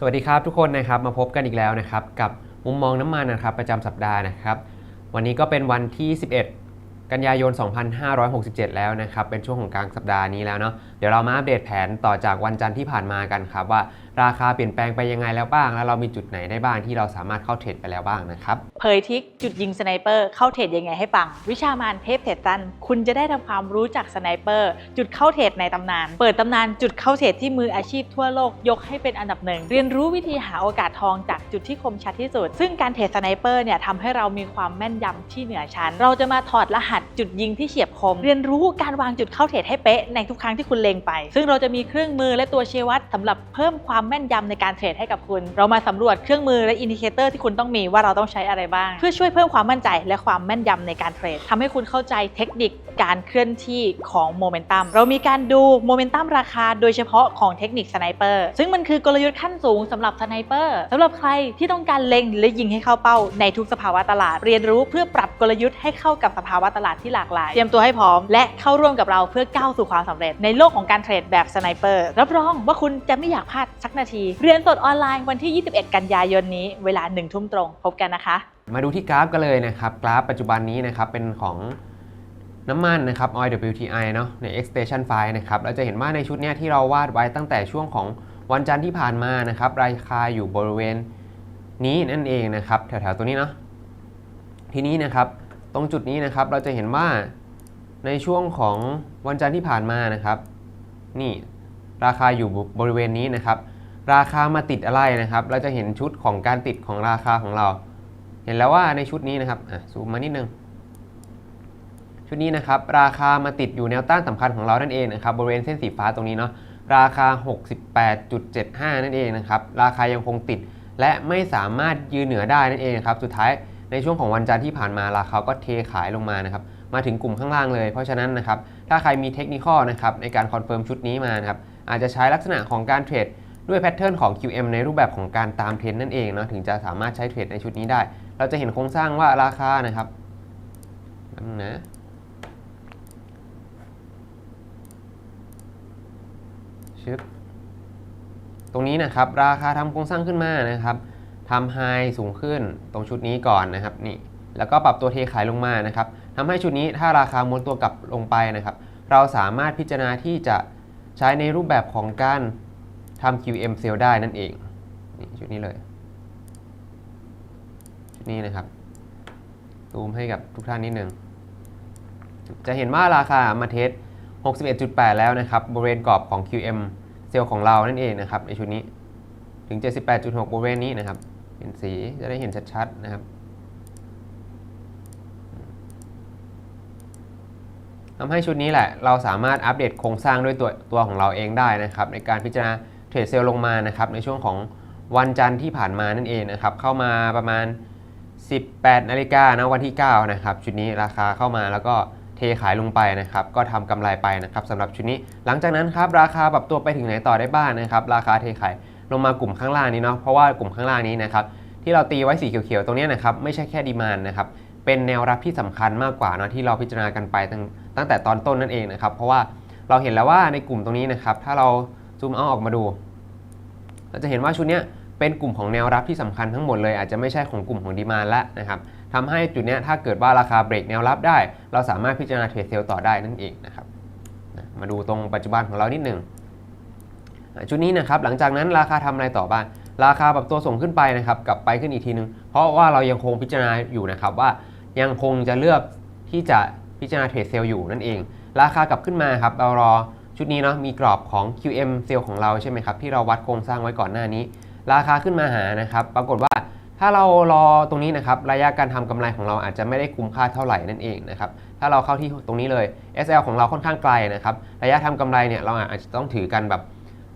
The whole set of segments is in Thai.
สวัสดีครับทุกคนนะครับมาพบกันอีกแล้วนะครับกับมุมมองน้ำมันนะครับประจำสัปดาห์นะครับวันนี้ก็เป็นวันที่ 11 กันยายน 2567 แล้วนะครับเป็นช่วงของกลางสัปดาห์นี้แล้วเนาะเดี๋ยวเรามาอัปเดตแผนต่อจากวันจันทร์ที่ผ่านมากันครับว่าราคาเปลี่ยนแปลงไปยังไงแล้วบ้าง แล้วเรามีจุดไหนได้บ้างที่เราสามารถเข้าเทรดไปแล้วบ้างนะครับเผยทิกจุดยิงสไนเปอร์เข้าเทรดยังไงให้ฟัง วิชามานเทพเทรดตัน คุณจะได้ทำความรู้จักสไนเปอร์จุดเข้าเทรดในตำนาน เปิดตำนานจุดเข้าเทรดที่มืออาชีพทั่วโลกยกให้เป็นอันดับหนึ่งเรียนรู้วิธีหาโอกาสทองจากจุดที่คมชัดที่สุด ซึ่งการเทรดสไนเปอร์เนี่ยทำให้เรามีความแม่นยำที่เหนือชั้น เราจะมาถอดรหัสจุดยิงที่เฉียบคม เรียนรู้การวางจุดเข้าเทรดให้เป๊ะในทุกครั้งที่คุณเลงไป ซึ่งเราจะมีเครื่องมือและตัวเชวัตสำหรับเพิ่มความแม่นยำในการเทรดให้กับคุณ เรามาสำรวจเครื่องมือและอินดิเคเตอร์ที่คุณต้องมีว่าเราต้องใช้อะไรบ้าง เพื่อช่วยเพิ่มความมั่นใจและความแม่นยำในการเทรดทำให้คุณเข้าใจเทคนิคการเคลื่อนที่ของโมเมนตัมเรามีการดูโมเมนตัมราคาโดยเฉพาะของเทคนิคสไนเปอร์ซึ่งมันคือกลยุทธ์ขั้นสูงสำหรับสไนเปอร์สำหรับใครที่ต้องการเล็งและยิงให้เข้าเป้าในทุกสภาวะตลาด เรียนรู้เพื่อปรับกลยุทธ์ให้เข้ากับสภาวะตลาดที่หลากหลาย เตรียมตัวให้พร้อมและเข้าร่วมกับเราเพื่อก้าวสู่ความสำเร็จในโลกของการเทรดแบบสไนเปอร์รับรองว่าคุณจะไม่อยากพลาดสักนาที เรียนสดออนไลน์วันที่ 21 กันยายนนี้เวลา1ทุ่มตรง พบกันนะคะ มาดูที่กราฟกันเลยนะครับ กราฟปัจจุบันนี้นะครับเป็นของน้ำมันนะครับ Oil WTI เนาะใน Extension File นะครับเราจะเห็นว่าในชุดนี้ที่เราวาดไว้ตั้งแต่ช่วงของวันจันทร์ที่ผ่านมานะครับราคาอยู่บริเวณนี้นั่นเองนะครับแถวๆตัวนี้เนาะทีนี้นะครับตรงจุดนี้นะครับเราจะเห็นว่าในช่วงของวันจันทร์ที่ผ่านมานะครับ นี่ราคาอยู่บริเวณนี้นะครับ ราคามาติดอะไรนะครับ เราจะเห็นชุดของการติดของราคาของเรา เห็นแล้วว่าในชุดนี้นะครับอะซูมมานิดนึงชุดนี้นะครับ ราคามาติดอยู่แนวต้านสำคัญของเรานั่นเองนะครับบริเวณเส้นสีฟ้าตรงนี้เนาะราคา 68.75 นั่นเองนะครับราคายังคงติด และไม่สามารถยืนเหนือได้นั่นเองครับสุดท้ายในช่วงของวันจันทร์ที่ผ่านมาราคาก็เทขายลงมานะครับ มาถึงกลุ่มข้างล่างเลย เพราะฉะนั้นนะครับถ้าใครมีเทคนิคนะครับในการคอนเฟิร์มชุดนี้มานะครับอาจจะใช้ลักษณะของการเทรดด้วยแพทเทิร์นของ QM ในรูปแบบของการตามเทรนด์นั่นเองเนาะถึงจะสามารถใช้เทรดในชุดนี้ได้ เราจะเห็นโครงสร้างว่าราคานะครับนั่นนะชึบตรงนี้นะครับราคาทำโครงสร้างขึ้นมานะครับทำไฮสูงขึ้นตรงชุดนี้ก่อนนะครับนี่แล้วก็ปรับตัวเทขายลงมานะครับ ทำให้ชุดนี้ถ้าราคาม้วนตัวกลับลงไปนะครับ เราสามารถพิจารณาที่จะใช้ในรูปแบบของการทำ QM sell ได้นั่นเองนี่ชุดนี้เลยชุดนี้นะครับซูมให้กับทุกท่านนิดนึงจะเห็นว่าราคามาเทส61.8 แล้วนะครับบริเวณกรอบของ QM เซลล์ของเรานั่นเองนะครับในชุดนี้ถึง 78.6บริเวณนี้นะครับเห็นสีจะได้เห็นชัดๆนะครับ ทำให้ชุดนี้แหละเราสามารถอัปเดตโครงสร้างด้วยตัวตัวของเราเองได้นะครับในการพิจารณาเทรดเซลลงมานะครับในช่วงของวันจันทร์ที่ผ่านมานั่นเองนะครับเข้ามาประมาณ 18นาฬิกานะวันที่9นะครับชุดนี้ราคาเข้ามาแล้วก็เทขายลงไปนะครับก็ทำกำไรไปนะครับสำหรับชุดนี้ หลังจากนั้นครับราคาปรับตัวไปถึงไหนต่อได้บ้างนะครับราคาเทขายลงมากลุ่มข้างล่างนี้เนาะเพราะว่ากลุ่มข้างล่างนี้นะครับที่เราตีไว้สีเขียวๆตรงนี้นะครับไม่ใช่แค่ดีมานนะครับเป็นแนวรับที่สำคัญมากกว่าเนาะที่เราพิจารณากันไปตั้ง ตั้งแต่ตอนต้นนั่นเองนะครับ เพราะว่าเราเห็นแล้วว่าในกลุ่มตรงนี้นะครับ ถ้าเราซูมเอาออกมาดู เราจะเห็นว่าชุดนี้เป็นกลุ่มของแนวรับที่สำคัญทั้งหมดเลย อาจจะไม่ใช่ของกลุ่มของดีมานละนะครับทำให้จุดนี้ถ้าเกิดว่าราคาเบรกแนวรับได้ เราสามารถพิจารณาเทรดเซลล์ต่อได้นั่นเองนะครับมาดูตรงปัจจุบันของเรานิดหนึ่งชุดนี้นะครับหลังจากนั้นราคาทำอะไรต่อบ้างราคาปรับตัวส่งขึ้นไปนะครับกลับไปขึ้นอีกทีนึง เพราะว่าเรายังคงพิจารณาอยู่นะครับว่ายังคงจะเลือกที่จะ พิจารณาเทรดเซลล์อยู่นั่นเอง ราคากลับขึ้นมาครับเรารอชุดนี้เนาะมีกรอบของ QM เซลล์ของเราใช่ไหมครับที่เราวัดโครงสร้างไว้ก่อนหน้านี้ ราคาขึ้นมาหานะครับ ปรากฏว่าถ้าเรารอตรงนี้นะครับระยะการทำกำไรของเราอาจจะไม่ได้คุ้มค่าเท่าไหร่นั่นเองนะครับถ้าเราเข้าที่ตรงนี้เลย SL ของเราค่อนข้างไกลนะครับระยะทำกำไรเนี่ยเราอาจจะต้องถือกันแบบ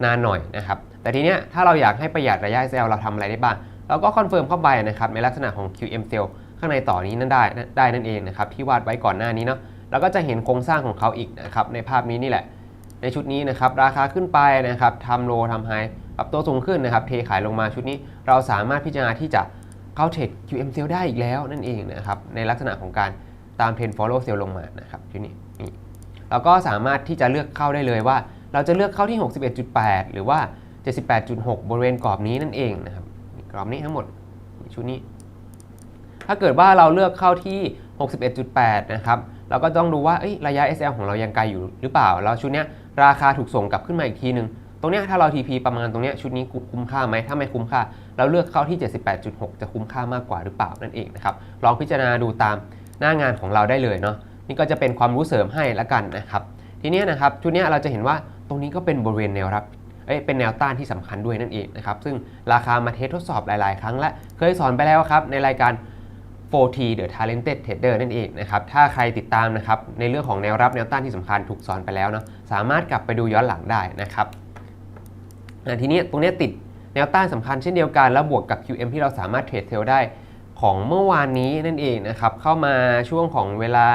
นานหน่อยนะครับแต่ทีเนี้ยถ้าเราอยากให้ประหยัดระยะ SL เราทำอะไรได้บ้างเราก็คอนเฟิร์มเข้าไปนะครับในลักษณะของ QM Cell ข้างในต่อนี้นั่นได้ได้นั่นเองนะครับที่วาดไว้ก่อนหน้านี้เนาะแล้วก็จะเห็นโครงสร้างของเขาอีกนะครับในภาพนี้นี่แหละ ในชุดนี้นะครับราคาขึ้นไปนะครับทำโลทำไฮปรับตัวสูงขึ้นนะครับเทขายลงมาชุดนี้เราสามารถพิจารณาที่จะเข้าเทรด QM Cell ได้อีกแล้วนั่นเองนะครับในลักษณะของการตามเทรน follow sell ลงมานะครับชุดนี้นี่เราก็สามารถที่จะเลือกเข้าได้เลยว่า เราจะเลือกเข้าที่ 61.8 หรือว่า 78.6 บริเวณกรอบนี้นั่นเองนะครับกรอบนี้ทั้งหมดชุดนี้ ถ้าเกิดว่าเราเลือกเข้าที่ 61.8 นะครับ เราก็ต้องดูว่าระยะ SL ของเรายังไกลอยู่หรือเปล่า แล้วชุดนี้ราคาถูกส่งกลับขึ้นมาอีกทีหนึ่งตรงนี้ถ้าเรา TP ประมาณตรงนี้ชุดนี้คุ้มค่าไหม ถ้าไม่คุ้มค่า เราเลือกเข้าที่ 78.6 จะคุ้มค่ามากกว่าหรือเปล่านั่นเองนะครับ ลองพิจารณาดูตามหน้างานของเราได้เลยเนาะ นี่ก็จะเป็นความรู้เสริมให้ละกันนะครับ ทีนี้นะครับชุดนี้เราจะเห็นว่าตรงนี้ก็เป็นบริเวณแนวรับเอ้ยเป็นแนวต้านที่สำคัญด้วยนั่นเองนะครับ ซึ่งราคามาเทสทดสอบหลาย ๆ ครั้งและ เคยสอนไปแล้วครับในรายการ 4T The Talented Trader นั่นเองนะครับถ้าใครติดตามนะครับในเรื่องของแนวรับแนวต้านที่สำคัญถูกสอนไปแล้วเนาะสามารถกลับไปดูย้อนหลังได้นะครับทีนี้ตรงนี้ติดแนวต้านสำคัญเช่นเดียวกัน แล้วบวกกับ QM ที่เราสามารถเทรดเทลได้ของเมื่อวานนี้นั่นเองนะครับเข้ามาช่วงของเวลา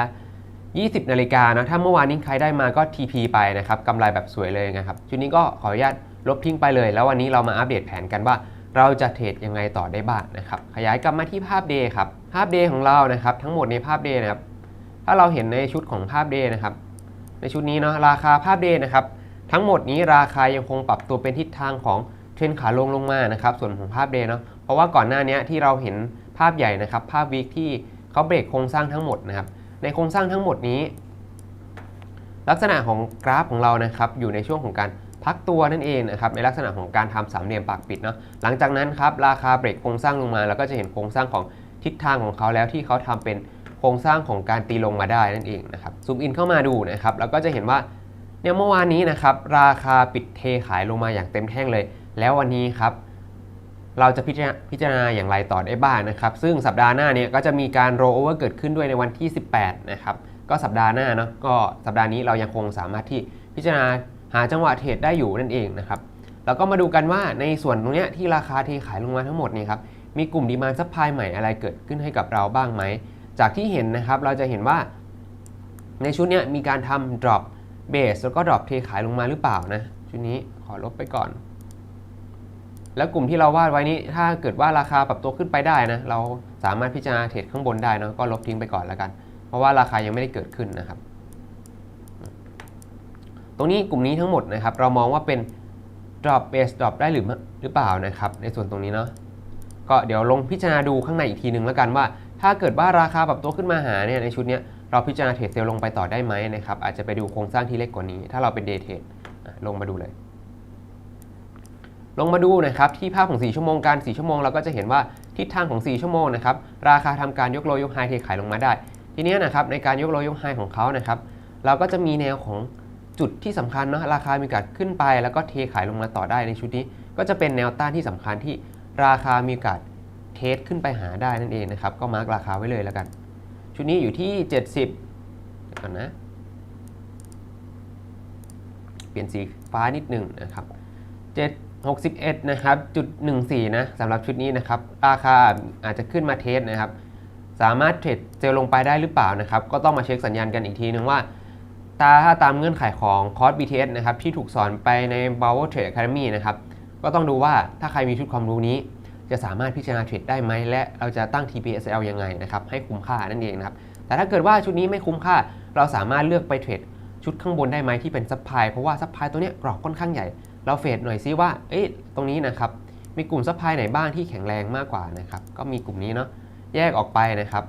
20 นาฬิกานะถ้าเมื่อวานนี้ใครได้มาก็ TP ไปนะครับกำไรแบบสวยเลยนะครับชุดนี้ก็ขออนุญาตลบทิ้งไปเลย แล้ววันนี้เรามาอัปเดตแผนกันว่า เราจะเทรดยังไงต่อได้บ้างนะครับ ขยายกลับมาที่ภาพเดย์ครับภาพเดย์ของเรานะครับ ทั้งหมดในภาพเดย์นะครับ ถ้าเราเห็นในชุดของภาพเดย์นะครับ ในชุดนี้เนาะราคาภาพเดย์นะครับ ทั้งหมดนี้ราคายังคงปรับตัวเป็นทิศทางของเทรนขาลงลงมานะครับ ส่วนของภาพเดย์เนาะเพราะว่าก่อนหน้านี้ที่เราเห็นภาพใหญ่นะครับ ภาพวีคที่เขาเบรกโครงสร้างทั้งหมดนะครับ ในโครงสร้างทั้งหมดนี้ ลักษณะของกราฟของเรานะครับ อยู่ในช่วงของการ พักตัวนั่นเองนะครับในลักษณะของการทำสามเหลี่ยมปากปิดเนาะหลังจากนั้นครับราคาเบรกโครงสร้างลงมา แล้วก็จะเห็นโครงสร้างของทิศทางของเขาแล้วที่เขาทำเป็นโครงสร้างของการตีลงมาได้นั่นเองนะครับซูมอินเข้ามาดูนะครับแล้วก็จะเห็นว่าเนี่ยเมื่อวานนี้นะครับราคาปิดเทขายลงมาอย่างเต็มแท่งเลย แล้ววันนี้ครับเราจะพิจารณาพิจารณาอย่างไรต่อได้บ้างนะครับ ซึ่งสัปดาห์หน้าเนี่ยก็จะมีการ roll over เกิดขึ้นด้วยในวันที่ 18 นะครับ ก็สัปดาห์หน้าเนาะก็สัปดาห์นี้เรายังคงสามารถที่พิจารณา หาจังหวะเทรดได้อยู่นั่นเองนะครับแล้วก็มาดูกันว่าในส่วนตรงนี้ที่ราคาเทขายลงมาทั้งหมดนี่ครับมีกลุ่มดีมาซัพพลายใหม่อะไรเกิดขึ้นให้กับเราบ้างไหม จากที่เห็นนะครับเราจะเห็นว่า ในชุดนี้มีการทำ drop base แล้วก็ drop เทขายลงมาหรือเปล่านะชุดนี้ขอลบไปก่อน แล้วกลุ่มที่เราวาดไว้นี้ถ้าเกิดว่าราคาปรับตัวขึ้นไปได้นะเราสามารถพิจารณาเทรดข้างบนได้นะก็ลบทิ้งไปก่อนแล้วกัน เพราะว่าราคายังไม่ได้เกิดขึ้นนะครับ ตรงนี้กลุ่มนี้ทั้งหมดนะครับ เรามองว่าเป็น drop base drop ได้หรือหรือเปล่านะครับ ในส่วนตรงนี้เนาะก็เดี๋ยวลงพิจารณาดูข้างในอีกทีหนึ่งแล้วกันว่า ถ้าเกิดว่าราคาปรับตัวขึ้นมาหาเนี่ยในชุดนี้เราพิจารณาเทรดเซลลงไปต่อได้ไหมนะครับอาจจะไปดูโครงสร้างที่เล็กกว่านี้ ถ้าเราเป็น day trade ลงมาดูเลย ลงมาดูนะครับที่ภาพของ 4 ชั่วโมงการ 4 ชั่วโมงเราก็จะเห็นว่าทิศทางของ 4 ชั่วโมงนะครับราคาทำการยกโลยกไฮเทขายลงมาได้ ทีนี้นะครับในการยกโลยกไฮของเขานะครับเราก็จะมีแนวของ จุดที่สำคัญเนาะราคามีโอกาสขึ้นไป แล้วก็เทขายลงมาต่อได้ในชุดนี้ ก็จะเป็นแนวต้านที่สำคัญที่ราคามีโอกาสเทสขึ้นไปหาได้นั่นเองนะครับ ก็มาร์กราคาไว้เลยแล้วกัน ชุดนี้อยู่ที่ 70เดี๋ยวก่อนนะ เปลี่ยนสีฟ้านิดหนึ่งนะครับ7 61นะครับจุด14นะสำหรับชุดนี้นะครับราคาอาจจะขึ้นมาเทสนะครับ สามารถเทรดเซลลงไปได้หรือเปล่านะครับ ก็ต้องมาเช็คสัญญาณกันอีกทีนึงว่า ตาถ้าตามเงื่อนไขของคอร์ส BTS นะครับที่ถูกสอนไปใน b o w e r Trade Academy นะครับก็ต้องดูว่าถ้าใครมีชุดความรู้นี้ จะสามารถพิจารณาเทรดได้ไหม และเราจะตั้ง TPSL ยังไงนะครับให้คุ้มค่านั่นเองนะครับแต่ถ้าเกิดว่าชุดนี้ไม่คุ้มค่า เราสามารถเลือกไปเทรดชุดข้างบนได้ไหมที่เป็นซัพพลายเพราะว่าซัพพลายตัวเนี้ยกรอบค่อนข้างใหญ่ เราเฟดหน่อยซิว่าเอ๊ะตรงนี้นะครับมีกลุ่มซัพพลายไหนบ้างที่แข็งแรงมากกว่านะครับก็มีกลุ่มนี้เนาะแยกออกไปนะครับ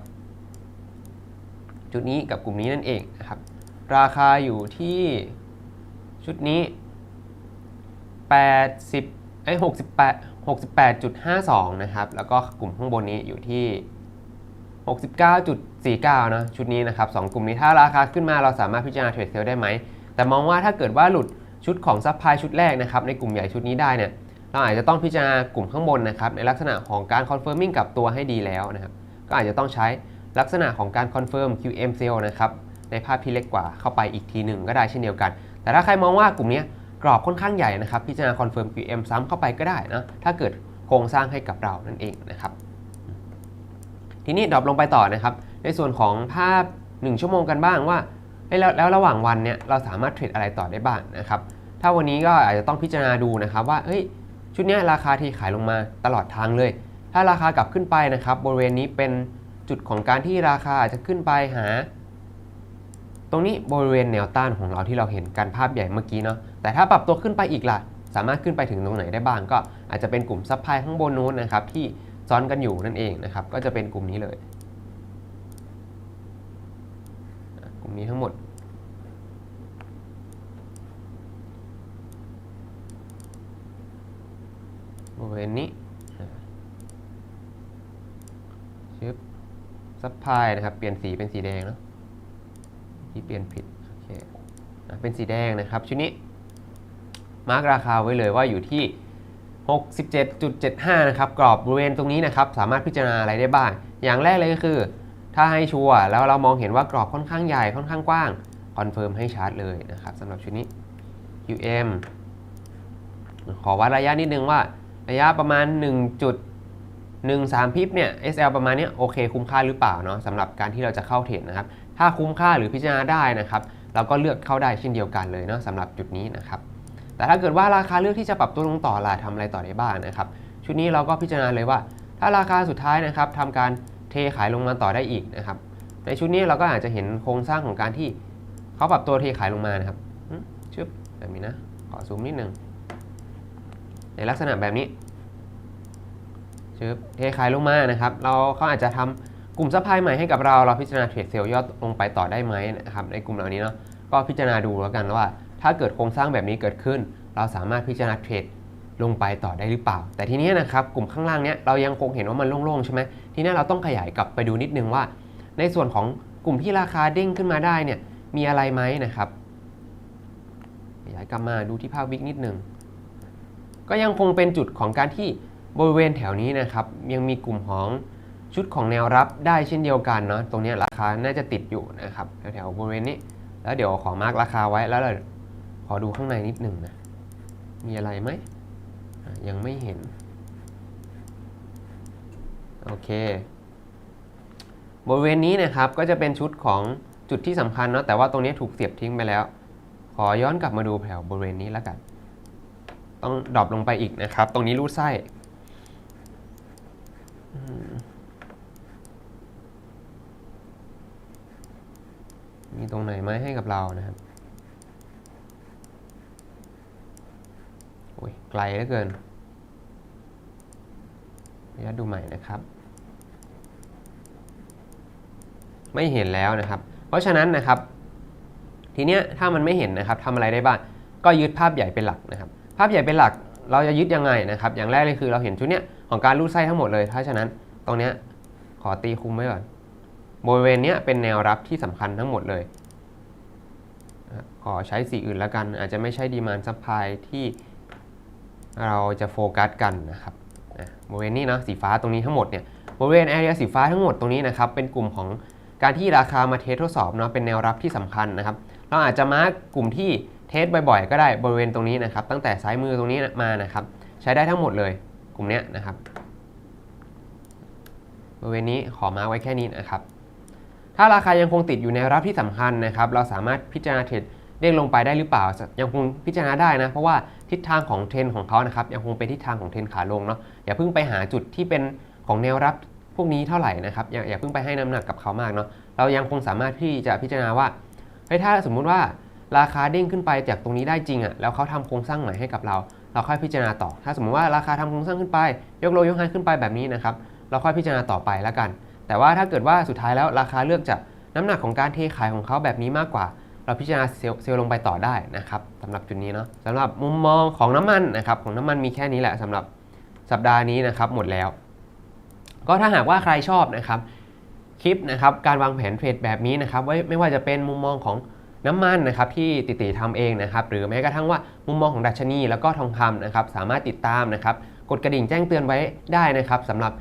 จุดนี้กับกลุ่มนี้นั่นเองนะครับ ราคาอยู่ที่ชุดนี้ 80ไอ้68 68.52 นะครับ แล้วก็กลุ่มข้างบนนี้อยู่ที่ 69.49 นะ ชุดนี้นะครับสองกลุ่มนี้ถ้าราคาขึ้นมาเราสามารถพิจารณาเทรดเซลได้ไหม แต่มองว่าถ้าเกิดว่าหลุดชุดของซัพพลายชุดแรกนะครับ ในกลุ่มใหญ่ชุดนี้ได้เนี่ย เราอาจจะต้องพิจารณากลุ่มข้างบนนะครับ ในลักษณะของการคอนเฟิร์มมิ่งกับตัวให้ดีแล้วนะครับ ก็อาจจะต้องใช้ลักษณะของการคอนเฟิร์ม QM sale นะครับ ในภาพที่เล็กกว่าเข้าไปอีกทีหนึ่งก็ได้เช่นเดียวกัน แต่ถ้าใครมองว่ากลุ่มนี้กรอบค่อนข้างใหญ่นะครับ พิจารณาคอนเฟิร์ม QM ซ้ำเข้าไปก็ได้นะ ถ้าเกิดโครงสร้างให้กับเรานั่นเองนะครับ ทีนี้ดรอปลงไปต่อนะครับ ในส่วนของภาพ 1 ชั่วโมงกันบ้างว่าแล้วแล้วระหว่างวันเนี่ยเราสามารถเทรดอะไรต่อได้บ้างนะครับ ถ้าวันนี้ก็อาจจะต้องพิจารณาดูนะครับว่าเฮ้ยชุดนี้ราคาที่ขายลงมาตลอดทางเลย ถ้าราคากลับขึ้นไปนะครับบริเวณนี้เป็นจุดของการที่ราคาอาจจะขึ้นไปหา ตรงนี้บริเวณแนวต้านของเราที่เราเห็นกันภาพใหญ่เมื่อกี้เนาะแต่ถ้าปรับตัวขึ้นไปอีกล่ะ สามารถขึ้นไปถึงตรงไหนได้บ้าง ก็อาจจะเป็นกลุ่มซัพพลายข้างบนนู้นนะครับที่ซ้อนกันอยู่นั่นเองนะครับก็จะเป็นกลุ่มนี้เลย กลุ่มนี้ทั้งหมดบริเวณนี้ชึบซับพลายนะครับเปลี่ยนสีเป็นสีแดงเนาะ ที่เปลี่ยนผิดโอเคอะเป็นสีแดงนะครับชุดนี้มาร์กราคาไว้เลยว่าอยู่ที่ 67.75 นะครับ กรอบบริเวณตรงนี้นะครับ สามารถพิจารณาอะไรได้บ้าง อย่างแรกเลยก็คือ ถ้าให้ชัวร์แล้วเรามองเห็นว่ากรอบค่อนข้างใหญ่ค่อนข้างกว้างคอนเฟิร์มให้ชาร์จเลยนะครับสำหรับชุดนี้ QM ขอวัดระยะนิดนึงว่า ระยะประมาณ 1.13 พิบเนี่ย SL ประมาณเนี้ยโอเคคุ้มค่าหรือเปล่าเนาะสำหรับการที่เราจะเข้าเทรดนะครับ ถ้าคุ้มค่าหรือพิจารณาได้นะครับ เราก็เลือกเข้าได้เช่นเดียวกันเลยเนาะสำหรับจุดนี้นะครับ แต่ถ้าเกิดว่าราคาเลือกที่จะปรับตัวลงต่อล่ะทำอะไรต่อได้บ้างนะครับ ชุดนี้เราก็พิจารณาเลยว่า ถ้าราคาสุดท้ายนะครับทำการเทขายลงมาต่อได้อีกนะครับ ในชุดนี้เราก็อาจจะเห็นโครงสร้างของการที่เขาปรับตัวเทขายลงมานะครับอืมชึบแบบนี้นะขอซูมนิดนึงในลักษณะแบบนี้ชึบเทขายลงมานะครับ เราเขาอาจจะทำ กลุ่มซัพพลายใหม่ให้กับเราเราพิจารณาเทรดเซลล์ยอดลงไปต่อได้ไหมนะครับในกลุ่มเหล่านี้เนาะก็พิจารณาดูแล้วกันว่า ถ้าเกิดโครงสร้างแบบนี้เกิดขึ้น เราสามารถพิจารณาเทรดลงไปต่อได้หรือเปล่า แต่ทีนี้นะครับกลุ่มข้างล่างเนี้ยเรายังคงเห็นว่ามันโล่งๆใช่ไหมทีนี้เราต้องขยายกลับไปดูนิดนึงว่า ในส่วนของกลุ่มที่ราคาเด้งขึ้นมาได้เนี่ยมีอะไรไหมนะครับขยายกลับมาดูที่ภาพวิกนิดนึงก็ยังคงเป็นจุดของการที่บริเวณแถวนี้นะครับยังมีกลุ่มของ ชุดของแนวรับได้เช่นเดียวกันเนาะตรงนี้ราคาน่าจะติดอยู่นะครับแถวๆบริเวณนี้ แล้วเดี๋ยวขอมาร์กราคาไว้แล้วเราขอดูข้างในนิดหนึ่งนะมีอะไรไหมยังไม่เห็นโอเคบริเวณนี้นะครับก็จะเป็นชุดของจุดที่สำคัญเนาะแต่ว่าตรงนี้ถูกเสียบทิ้งไปแล้ว ขอย้อนกลับมาดูแถวบริเวณนี้แล้วกัน ต้องดรอปลงไปอีกนะครับ ตรงนี้รูดไส้ มีตรงไหนไหมให้กับเรานะครับโอ้ยไกลเหลือเกินขออนุญาตดูใหม่นะครับ ไม่เห็นแล้วนะครับ เพราะฉะนั้นนะครับ ทีเนี้ยถ้ามันไม่เห็นนะครับทำอะไรได้บ้างก็ยึดภาพใหญ่เป็นหลักนะครับ ภาพใหญ่เป็นหลักเราจะยึดยังไงนะครับ อย่างแรกเลยคือเราเห็นชุดเนี้ยของการรูดไส้ทั้งหมดเลยเพราะฉะนั้นตรงเนี้ยขอตีคุมไว้ก่อน บริเวณนี้เป็นแนวรับที่สำคัญทั้งหมดเลย ขอใช้สีอื่นแล้วกัน อาจจะไม่ใช่ดีมานซัพพลายที่เราจะโฟกัสกันนะครับบริเวณนี้นะสีฟ้าตรงนี้ทั้งหมดเนี่ยบริเวณแอเรียสีฟ้าทั้งหมดตรงนี้นะครับเป็นกลุ่มของการที่ราคามาเทสทดสอบเนาะเป็นแนวรับที่สำคัญนะครับ เราอาจจะมาร์กกลุ่มที่เทสบ่อยๆ ก็ได้บริเวณตรงนี้นะครับ ตั้งแต่ซ้ายมือตรงนี้มานะครับ ใช้ได้ทั้งหมดเลยกลุ่มเนี้ยนะครับ บริเวณนี้ขอมาร์กไว้แค่นี้นะครับ ถ้าราคายังคงติดอยู่ในรับที่สำคัญนะครับ เราสามารถพิจารณาเทรดเด้งลงไปได้หรือเปล่า ยังคงพิจารณาได้นะ เพราะว่าทิศทางของเทรนของเขานะครับยังคงเป็นทิศทางของเทรนขาลงเนาะอย่าเพิ่งไปหาจุดที่เป็นของแนวรับพวกนี้เท่าไหร่นะครับอย่าอย่าเพิ่งไปให้น้ำหนักกับเขามากเนาะเรายังคงสามารถที่จะพิจารณาว่าเฮ้ยถ้าสมมุติว่าราคาเด้งขึ้นไปจากตรงนี้ได้จริงอะ่ะแล้วเขาทำโครงสร้างใหม่ให้กับเรา เราค่อยพิจารณาต่อ ถ้าสมมุติว่าราคาทำโครงสร้างขึ้นไป ยกโลยกไฮขึ้นไปแบบนี้นะครับเราค่อยพิจารณาต่อไปแล้วกัน แต่ว่าถ้าเกิดว่าสุดท้ายแล้วราคาเลือกจากน้ำหนักของการเทขายของเขาแบบนี้มากกว่า เราพิจารณาเซลล์ลงไปต่อได้นะครับสำหรับจุดนี้เนาะสำหรับมุมมองของน้ำมันนะครับของน้ำมันมีแค่นี้แหละสำหรับสัปดาห์นี้นะครับหมดแล้ว ก็ถ้าหากว่าใครชอบนะครับคลิปนะครับการวางแผนเทรดแบบนี้นะครับไว้ไม่ว่าจะเป็นมุมมองของน้ำมันนะครับที่ติติทำเองนะครับหรือแม้กระทั่งว่ามุมมองของดัชนี แล้วก็ทองคำนะครับสามารถติดตามนะครับกดกระดิ่งแจ้งเตือนไว้ได้นะครับสำหรับ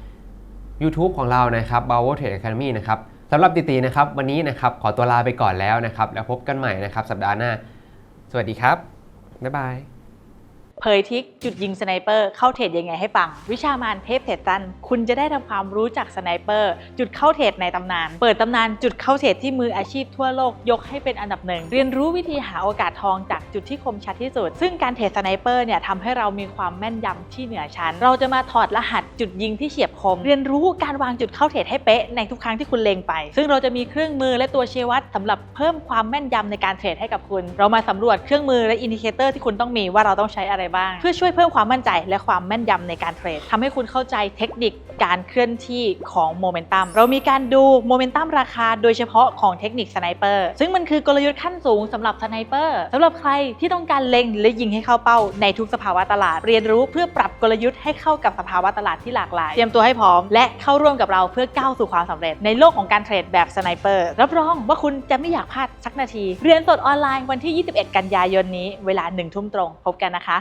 YouTube ของเรานะครับ b o w e r Trade Academy นะครับสำหรับติตีนะครับ วันนี้นะครับขอตัวลาไปก่อนแล้วนะครับ แล้วพบกันใหม่นะครับ สัปดาห์หน้า สวัสดีครับ บ๊ายบาย เผยทิกจุดยิงสไนเปอร์เข้าเทรดยังไงให้ฟัง วิชามานเทพเทรดตัน คุณจะได้ทำความรู้จักสไนเปอร์ จุดเข้าเทรดในตำนาน เปิดตำนานจุดเข้าเทรดที่มืออาชีพทั่วโลกยกให้เป็นอันดับหนึ่ง เรียนรู้วิธีหาโอกาสทองจากจุดที่คมชัดที่สุด ซึ่งการเทรดสไนเปอร์เนี่ยทำให้เรามีความแม่นยำที่เหนือชั้น เราจะมาถอดรหัสจุดยิงที่เฉียบคม เรียนรู้การวางจุดเข้าเทรดให้เป๊ะในทุกครั้งที่คุณเล็งไป ซึ่งเราจะมีเครื่องมือและตัวเชวัดสำหรับเพิ่มความแม่นยำในการเทรดให้กับคุณ เรามาสำรวจเครื่องมือและอินดิเคเตอร์ที่คุณต้องมีว่าเราต้องใช้อะไรบ้าง เพื่อช่วยเพิ่มความมั่นใจและความแม่นยำในการเทรดทำให้คุณเข้าใจเทคนิคการเคลื่อนที่ของโมเมนตัมเรามีการดูโมเมนตัมราคาโดยเฉพาะของเทคนิคสไนเปอร์ซึ่งมันคือกลยุทธ์ขั้นสูงสำหรับสไนเปอร์สำหรับใครที่ต้องการเล็งและยิงให้เข้าเป้าในทุกสภาวะตลาด เรียนรู้เพื่อปรับกลยุทธ์ให้เข้ากับสภาวะตลาดที่หลากหลาย เตรียมตัวให้พร้อม และเข้าร่วมกับเราเพื่อก้าวสู่ความสำเร็จ ในโลกของการเทรดแบบสไนเปอร์รับรองว่าคุณจะไม่อยากพลาดสักนาที เรียนสดออนไลน์วันที่ 21 กันยายนนี้เวลา1ทุ่มตรงพบกันนะคะ